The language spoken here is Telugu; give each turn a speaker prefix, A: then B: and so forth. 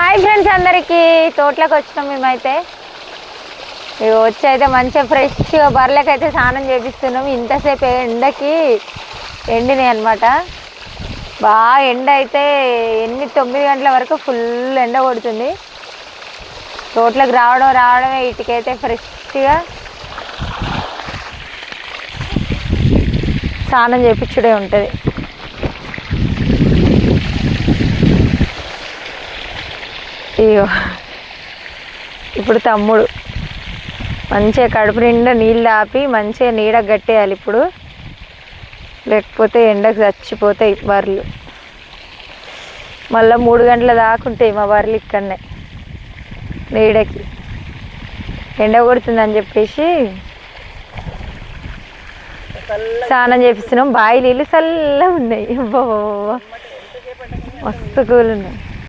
A: హాయ్ ఫ్రెండ్స్ అందరికీ. తోటలోకి వచ్చినాం మేమైతే. ఇవి వచ్చి అయితే మంచిగా ఫ్రెష్గా బర్రెలకైతే స్నానం చేపిస్తున్నాం. ఇంతసేపు ఎండకి ఎండినాయి అనమాట బాగా ఎండ అయితే ఎన్ని తొమ్మిది గంటల వరకు ఫుల్ ఎండ కొడుతుంది. తోటలోకి రావడం రావడమే వీటికైతే ఫ్రెష్గా స్నానం చేయించడే ఉంటుంది. ఇగో ఇప్పుడు తమ్ముడు. మంచిగా కడుపు నిండా నీళ్ళు ఆపి మంచిగా నీడ కట్టేయాలి ఇప్పుడు. లేకపోతే ఎండకు చచ్చిపోతాయి బర్రెలు. మళ్ళీ మూడు గంటల దాకా ఉంటాయి మా బర్రెలు ఇక్కడనే. నీడకి. ఎండ కొడుతుందని చెప్పేసి స్నానం చేపిస్తున్నాం. బావి నీళ్ళు చల్లగా ఉన్నాయి. అబ్బో. మస్తు కూలున్నాయి.